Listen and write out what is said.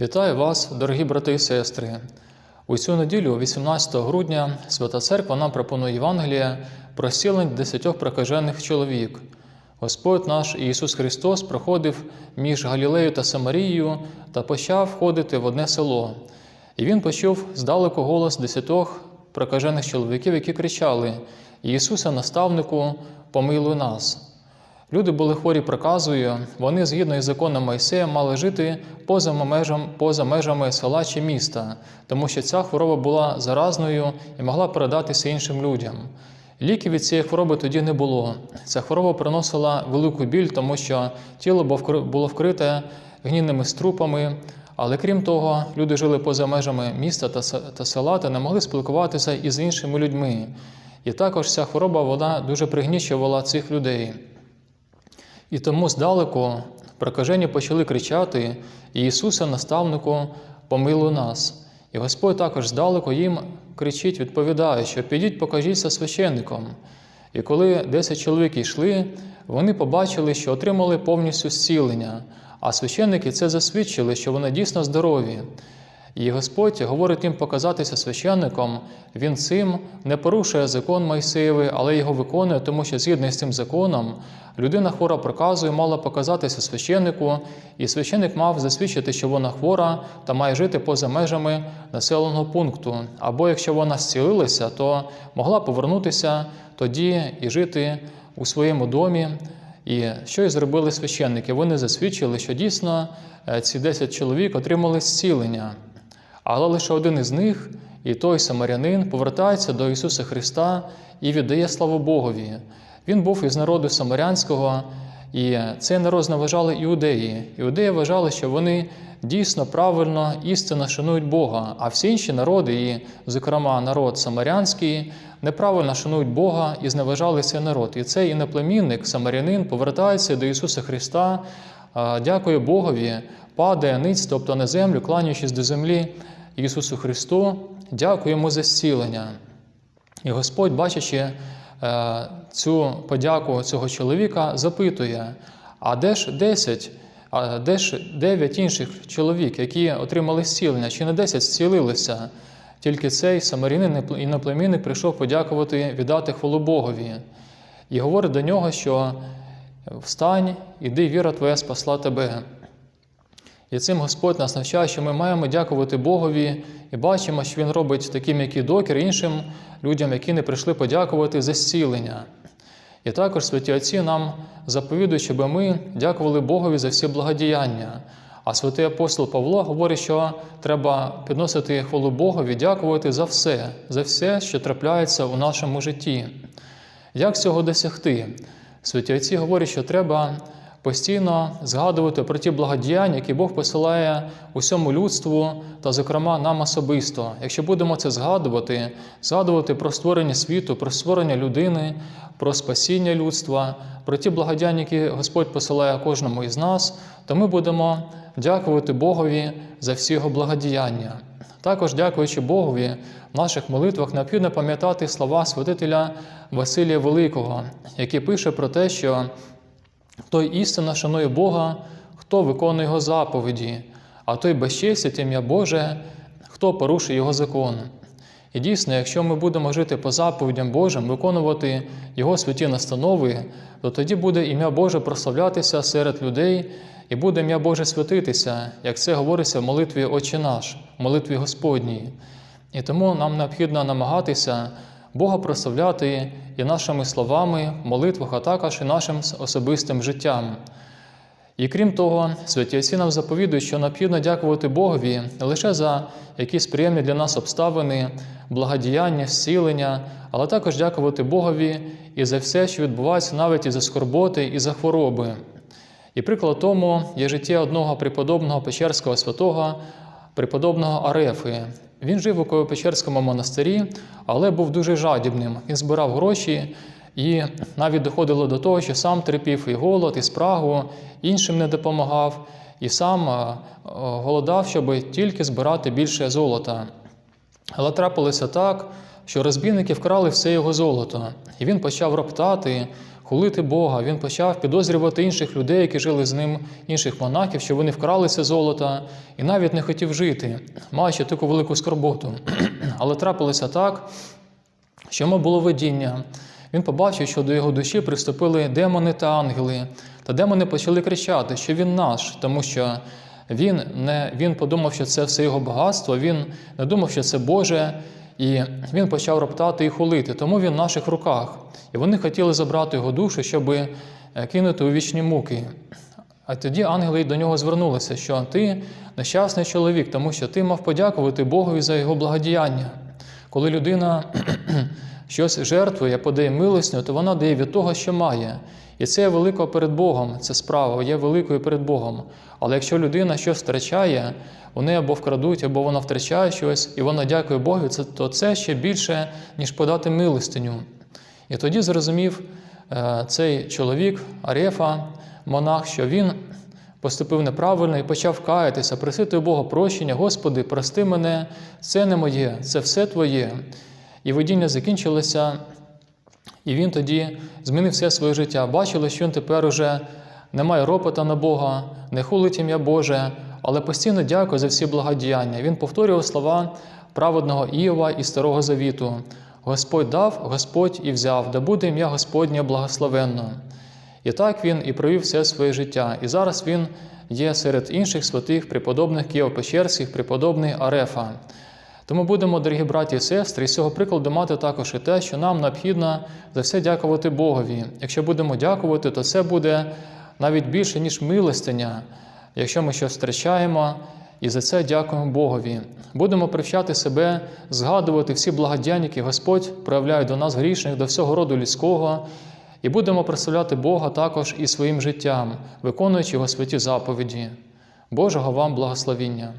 Вітаю вас, дорогі брати і сестри. У цю неділю, 18 грудня, Свята Церква нам пропонує Євангелія про зцілення десятьох прокажених чоловік. Господь наш Ісус Христос проходив між Галілеєю та Самарією та почав входити в одне село. І він почув здалеку голос десятьох прокажених чоловіків, які кричали: Ісусе, наставнику, помилуй нас. Люди були хворі проказою, вони, згідно із законом Мойсея, мали жити поза межами, поза межами села чи міста, тому що ця хвороба була заразною і могла передатися іншим людям. Ліків від цієї хвороби тоді не було. Ця хвороба приносила велику біль, тому що тіло було вкрите гнійними струпами. Але крім того, люди жили поза межами міста та села та не могли спілкуватися із іншими людьми. І також ця хвороба вона дуже пригнічувала цих людей. І тому здалеку прокажені почали кричати: Ісусе, наставнику, помилуй нас. І Господь також здалеку їм кричить, відповідає, що підіть, покажіться священником. І коли 10 чоловік йшли, вони побачили, що отримали повністю зцілення, а священники це засвідчили, що вони дійсно здорові. І Господь говорить їм показатися священником, Він цим не порушує закон Мойсеєвий, але його виконує, тому що згідно з цим законом людина хвора проказує, мала показатися священнику, і священник мав засвідчити, що вона хвора та має жити поза межами населеного пункту. Або якщо вона зцілилася, то могла повернутися тоді і жити у своєму домі. І що і зробили священники? Вони засвідчили, що дійсно ці 10 чоловік отримали зцілення. Але лише один із них, і той самарянин, повертається до Ісуса Христа і віддає славу Богові. Він був із народу Самарянського, і цей народ зневажали іудеї. Іудеї вважали, що вони дійсно правильно, істинно шанують Бога, а всі інші народи, і, зокрема, народ Самарянський, неправильно шанують Бога і зневажали цей народ. І цей іноплемінник, самарянин, повертається до Ісуса Христа, дякує Богові, падає ниць, тобто на землю, кланяючись до землі Ісусу Христу, дякуємо за зцілення. І Господь, бачачи цю подяку цього чоловіка, запитує: а де ж 10, а де ж 9 інших чоловік, які отримали зцілення, чи не 10 зцілилися? Тільки цей самарянин іноплемінник прийшов подякувати, віддати хвалу Богові. І говорить до нього, що встань, іди, віра твоя спасла тебе. І цим Господь нас навчає, що ми маємо дякувати Богові і бачимо, що Він робить таким, як і докір, іншим людям, які не прийшли подякувати за зцілення. І також святі Отці нам заповідують, щоб ми дякували Богові за всі благодіяння. А святий апостол Павло говорить, що треба підносити хвалу Богові, дякувати за все, за все, що трапляється у нашому житті. Як цього досягти? Святі Отці говорять, що треба постійно згадувати про ті благодіяння, які Бог посилає усьому людству та, зокрема, нам особисто. Якщо будемо це згадувати, згадувати про створення світу, про створення людини, про спасіння людства, про ті благодіяння, які Господь посилає кожному із нас, то ми будемо дякувати Богові за всі його благодіяння. Також, дякуючи Богові, в наших молитвах необхідно пам'ятати слова святителя Василія Великого, який пише про те, що той істинно шанує Бога, хто виконує Його заповіді, а той безчестить ім'я Боже, хто порушує Його закон. І дійсно, якщо ми будемо жити по заповідям Божим, виконувати Його святі настанови, то тоді буде ім'я Боже прославлятися серед людей і буде ім'я Боже святитися, як це говориться в молитві Отче наш, в молитві Господній. І тому нам необхідно намагатися Бога прославляти і нашими словами, молитвах, а також і нашим особистим життям. І крім того, святі отці нам заповідують, що необхідно дякувати Богові не лише за якісь приємні для нас обставини, благодіяння, зцілення, але також дякувати Богові і за все, що відбувається навіть і за скорботи, і за хвороби. І приклад тому є життя одного преподобного Печерського святого, преподобного Арефи. Він жив у Києво-Печерському монастирі, але був дуже жадібним. Він збирав гроші і навіть доходило до того, що сам терпів і голод, і спрагу, іншим не допомагав, і сам голодав, щоб тільки збирати більше золота. Але трапилося так, що розбійники вкрали все його золото, і він почав роптати, хулити Бога. Він почав підозрювати інших людей, які жили з ним, інших монахів, що вони вкрали це золото, і навіть не хотів жити, маючи таку велику скорботу. Але трапилося так, що йому було видіння. Він побачив, що до його душі приступили демони та ангели. Та демони почали кричати, що він наш, тому що він, не, він подумав, що це все його багатство, він не думав, що це Боже, і він почав роптати і хулити. Тому він в наших руках. І вони хотіли забрати його душу, щоб е, кинути у вічні муки. А тоді ангели до нього звернулися, що ти нещасний чоловік, тому що ти мав подякувати Богові за його благодіяння. Коли людина щось жертвує, подає милостню, то вона дає від того, що має. І це є велико перед Богом, ця справа є великою перед Богом. Але якщо людина щось втрачає, вони або вкрадуть, або вона втрачає щось, і вона дякує Богу, то це ще більше, ніж подати милостиню. І тоді зрозумів е, цей чоловік, Арефа, монах, що він поступив неправильно і почав каятися, просити у Бога прощення, Господи, прости мене, це не моє, це все Твоє. І видіння закінчилося, і він тоді змінив все своє життя. Бачили, що він тепер уже не має ропота на Бога, не хулить ім'я Боже, але постійно дякує за всі благодіяння. Він повторював слова праведного Іова і Старого Завіту. Господь дав, Господь і взяв, да буде ім'я Господнє благословенно. І так він і провів все своє життя. І зараз він є серед інших святих преподобних Києво-Печерських, преподобний Арефа. Тому будемо, дорогі браті і сестри, з цього прикладу мати також і те, що нам необхідно за все дякувати Богові. Якщо будемо дякувати, то це буде навіть більше, ніж милостиня, якщо ми щось втрачаємо, і за це дякуємо Богові. Будемо привчати себе, згадувати всі благодяння, які Господь проявляє до нас грішних, до всього роду людського, і будемо прославляти Бога також і своїм життям, виконуючи його святі заповіді. Божого вам благословіння!